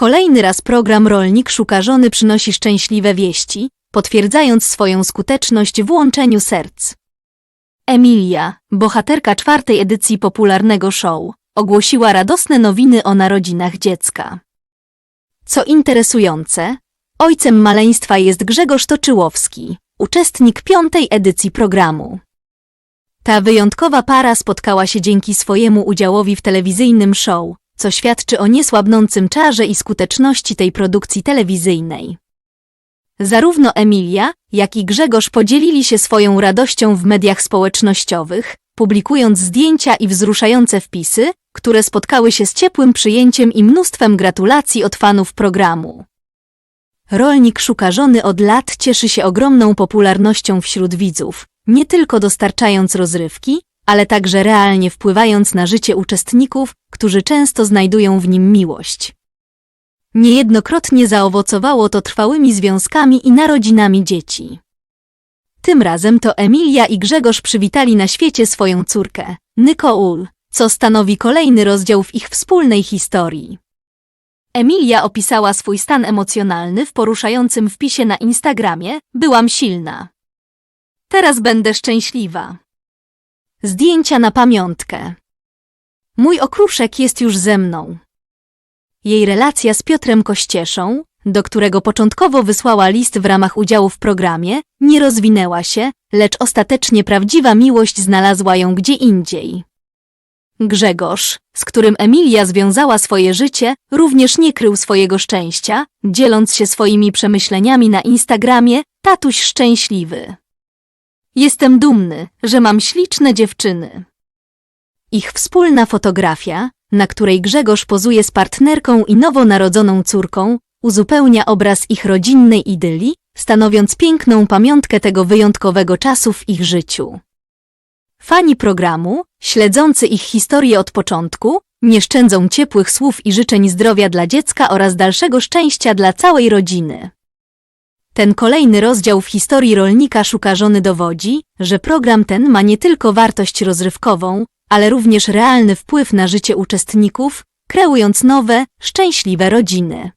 Kolejny raz program Rolnik Szuka Żony przynosi szczęśliwe wieści, potwierdzając swoją skuteczność w łączeniu serc. Emilia, bohaterka czwartej edycji popularnego show, ogłosiła radosne nowiny o narodzinach dziecka. Co interesujące, ojcem maleństwa jest Grzegorz Toczyłowski, uczestnik piątej edycji programu. Ta wyjątkowa para spotkała się dzięki swojemu udziałowi w telewizyjnym show, co świadczy o niesłabnącym czarze i skuteczności tej produkcji telewizyjnej. Zarówno Emilia, jak i Grzegorz podzielili się swoją radością w mediach społecznościowych, publikując zdjęcia i wzruszające wpisy, które spotkały się z ciepłym przyjęciem i mnóstwem gratulacji od fanów programu. Rolnik szuka żony od lat cieszy się ogromną popularnością wśród widzów, nie tylko dostarczając rozrywki, ale także realnie wpływając na życie uczestników, którzy często znajdują w nim miłość. Niejednokrotnie zaowocowało to trwałymi związkami i narodzinami dzieci. Tym razem to Emilia i Grzegorz przywitali na świecie swoją córkę, Nykoul, co stanowi kolejny rozdział w ich wspólnej historii. Emilia opisała swój stan emocjonalny w poruszającym wpisie na Instagramie Byłam silna. Teraz będę szczęśliwa. Zdjęcia na pamiątkę. Mój okruszek jest już ze mną. Jej relacja z Piotrem Kościeszą, do którego początkowo wysłała list w ramach udziału w programie, nie rozwinęła się, lecz ostatecznie prawdziwa miłość znalazła ją gdzie indziej. Grzegorz, z którym Emilia związała swoje życie, również nie krył swojego szczęścia, dzieląc się swoimi przemyśleniami na Instagramie Tatuś Szczęśliwy. Jestem dumny, że mam śliczne dziewczyny. Ich wspólna fotografia, na której Grzegorz pozuje z partnerką i nowonarodzoną córką, uzupełnia obraz ich rodzinnej idylii, stanowiąc piękną pamiątkę tego wyjątkowego czasu w ich życiu. Fani programu, śledzący ich historię od początku, nie szczędzą ciepłych słów i życzeń zdrowia dla dziecka oraz dalszego szczęścia dla całej rodziny. Ten kolejny rozdział w historii rolnika szuka żony dowodzi, że program ten ma nie tylko wartość rozrywkową, ale również realny wpływ na życie uczestników, kreując nowe, szczęśliwe rodziny.